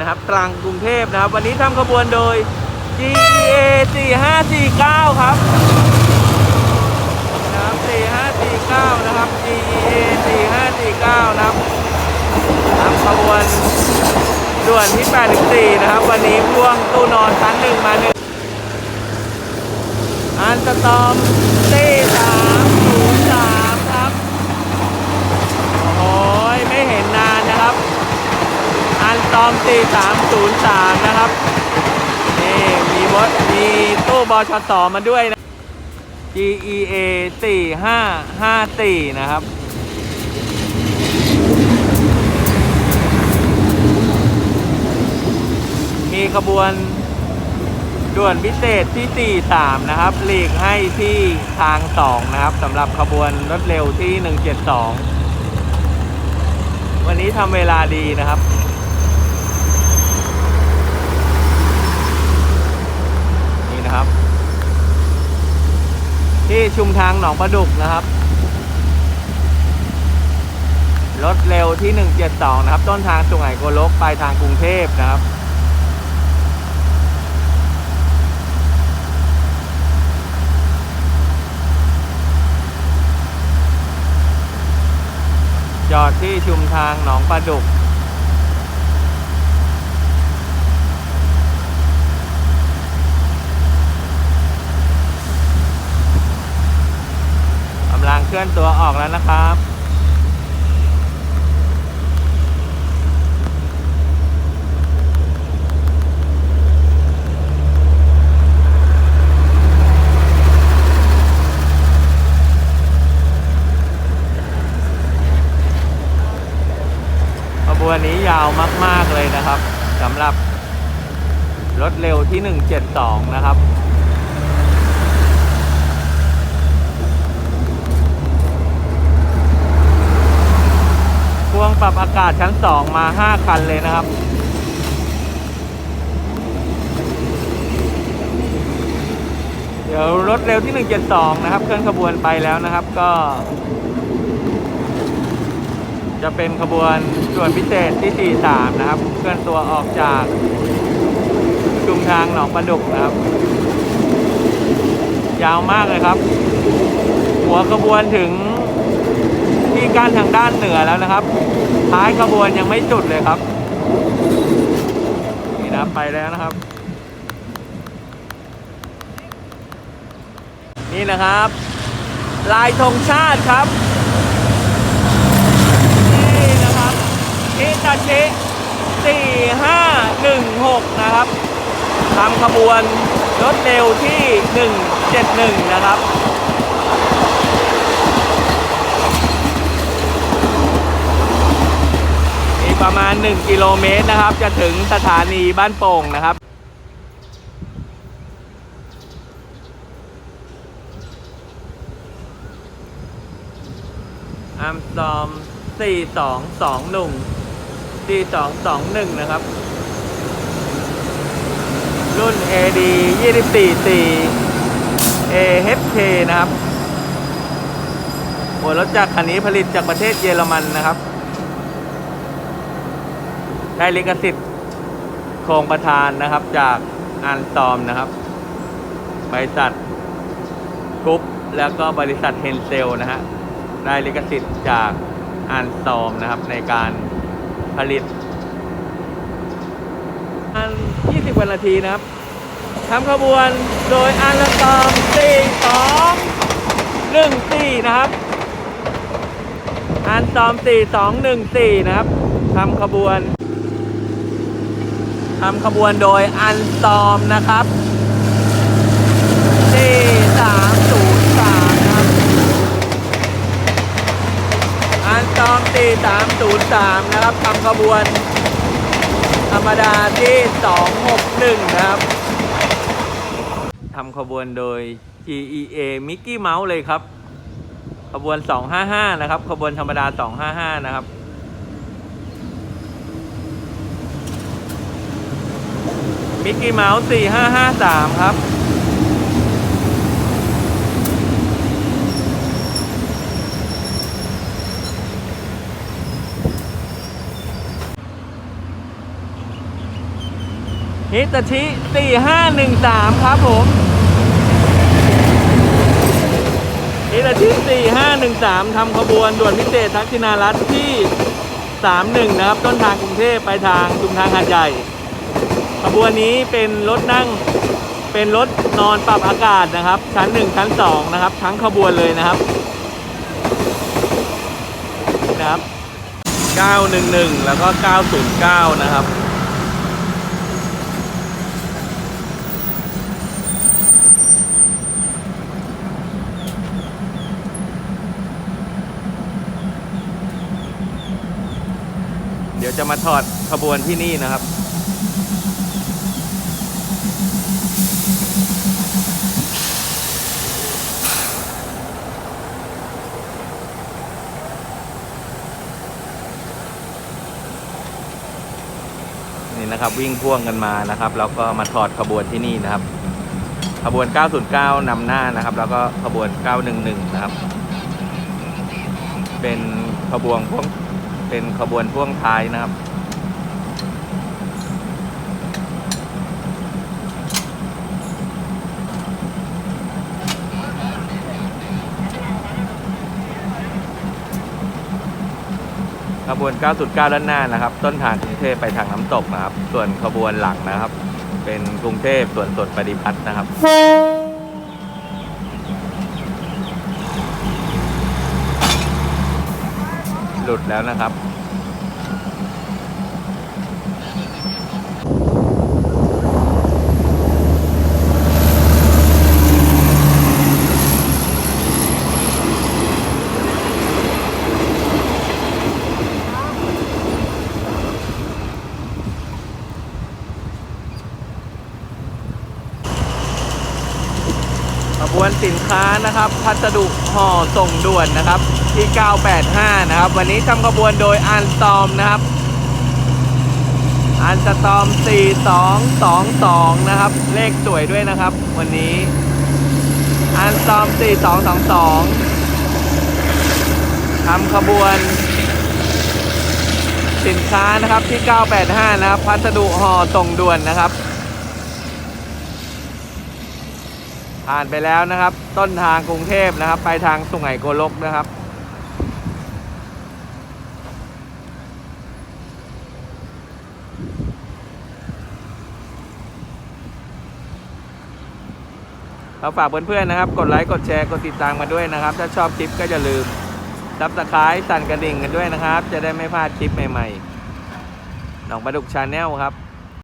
นะครับตรังกรุงเทพนะครับ วันนี้ทำขบวนโดย GEA 4549 ครับนะครับ4549 นะครับ GEA 4549 นะครับทำขบวนด่วนที่ 84 นะครับ วันนี้พ่วงตู้นอนชั้นหนึ่งมาหนึ่งอันสตอมตี303 ครับ โอ้ยไม่เห็นนานนะครับ อันตอม4303นะครับ นี่มีวดมีตู้บอชสมาด้วยนะ GEA 4554นะครับมีขบวนด่วนพิเศษที่ 43 นะครับหลีกให้ที่ทาง 2 นะครับสำหรับขบวนรถเร็วที่ 172 วันนี้ทำเวลาดีนะครับ นี่นะครับ ที่ ชุมทางหนองประดุกนะครับ รถเร็วที่ 172 นะครับ ต้นทางสุไหงโกลกปลายทางกรุงเทพนะครับจอดที่ชุมทางหนองปลาดุก กำ ลื่อนตัวออกแล้วนะครับ ขบวนนี้ยาวมาก ๆ เลยนะครับสำหรับรถเร็วที่ 172 นะครับ วงปรับอากาศชั้น 2 มา 5 คันเลยนะครับ เดี๋ยวรถเร็วที่ 172 นะครับ เคลื่อนขบวนไปแล้วนะครับก็ จะเป็นขบวนด่วนพิเศษที่ 43 นะครับ เคลื่อนตัวออกจากชุมทางหนองประดุกนะครับ ยาวมากเลยครับ หัวขบวนถึง ที่กั้นทางด้านเหนือแล้วนะครับ ท้ายขบวนยังไม่จุดเลยครับ นี่นะไปแล้วนะครับ นี่นะครับ ลายธงชาติครับ นี่นะครับฮิตาชิ4516 นะครับทำขบวนรถเร็วที่ 171 นะครับ อีก ประมาณ 1 กิโลเมตรนะครับ จะถึงสถานีบ้านโป่งนะครับอัมสตอม4221 4221 นะครับ รุ่น AD 244 AHK นะครับหัวรถจักรคันนี้ผลิตจากประเทศเยอรมันนะครับ ได้ลิขสิทธิ์โครงประธานนะครับจากอันตอมนะครับ บริษัทกรุ๊ปแล้วก็บริษัทเฮนเซลนะฮะได้ลิขสิทธิ์จากอันตอมนะครับในการผลิตอัน20วันนาทีนะครับทำขบวนโดยอันตอม42 14นะครับ อันตอม4214นะครับทำขบวน ทำขบวนโดยอันตอมนะครับ4303นะครับ อันตอม4303นะครับทำขบวน ธรรมดาที่261นะครับทำขบวนโดย GEA Mickey Mouse เลยครับ ขบวน 255 นะครับ ขบวนธรรมดา 255 นะครับ มิกกี้เมาส์4553 ครับ ฮิตาชิ4513 ครับผมฮิตาชิ4513 ทำขบวนด่วนพิเศษทักษิณารัตที่ 31 นะครับ ต้นทางกรุงเทพไปทางชุมทางหาดใหญ่ ขบวนนี้เป็นรถนั่งเป็นรถนอนปรับอากาศนะครับ ชั้น 1 ชั้น 2 นะครับ ทั้งขบวนเลยนะครับนะครับ 911 แล้วก็ 909 นะครับเดี๋ยวจะมาถอดขบวนที่นี่นะครับ นะครับวิ่งพ่วงกันมานะครับแล้วก็มาถอดขบวนที่นี่นะครับ ขบวน 909นำหน้านะครับ แล้วก็ขบวน 911 นะครับ เป็นขบวนพ่วงเป็นขบวนพ่วงท้ายนะครับ ขบวน 909 ด้านหน้านะครับ ต้นทางกรุงเทพไปทางน้ำตกนะครับ ส่วนขบวนหลังนะครับ เป็นกรุงเทพส่วนสดปฏิพัฒน์นะครับหลุดแล้วนะครับ ขบวนสินค้านะครับ พัสดุห่อส่งด่วนนะครับ ที่ 985 นะครับ วันนี้ทำขบวนโดยอันตอมนะครับ อันสตอม 4222 นะครับ เลขสวยด้วยนะครับ วันนี้ อันตอม 4222 ทำขบวนสินค้านะครับที่ 985 นะครับ พัสดุห่อส่งด่วนนะครับ ผ่านไปแล้วนะครับ ต้นทางกรุงเทพนะครับ ไปทางสุไหงโกลกนะครับ เราฝากเพื่อนๆนะครับ กดไลค์กดแชร์กดติดตามมาด้วยนะครับ ถ้าชอบคลิปก็อย่าลืมซับสไครต์สั่นกระดิ่งกันด้วยนะครับ จะได้ไม่พลาดคลิปใหม่ๆหนองปลาดุกชาแนลครับ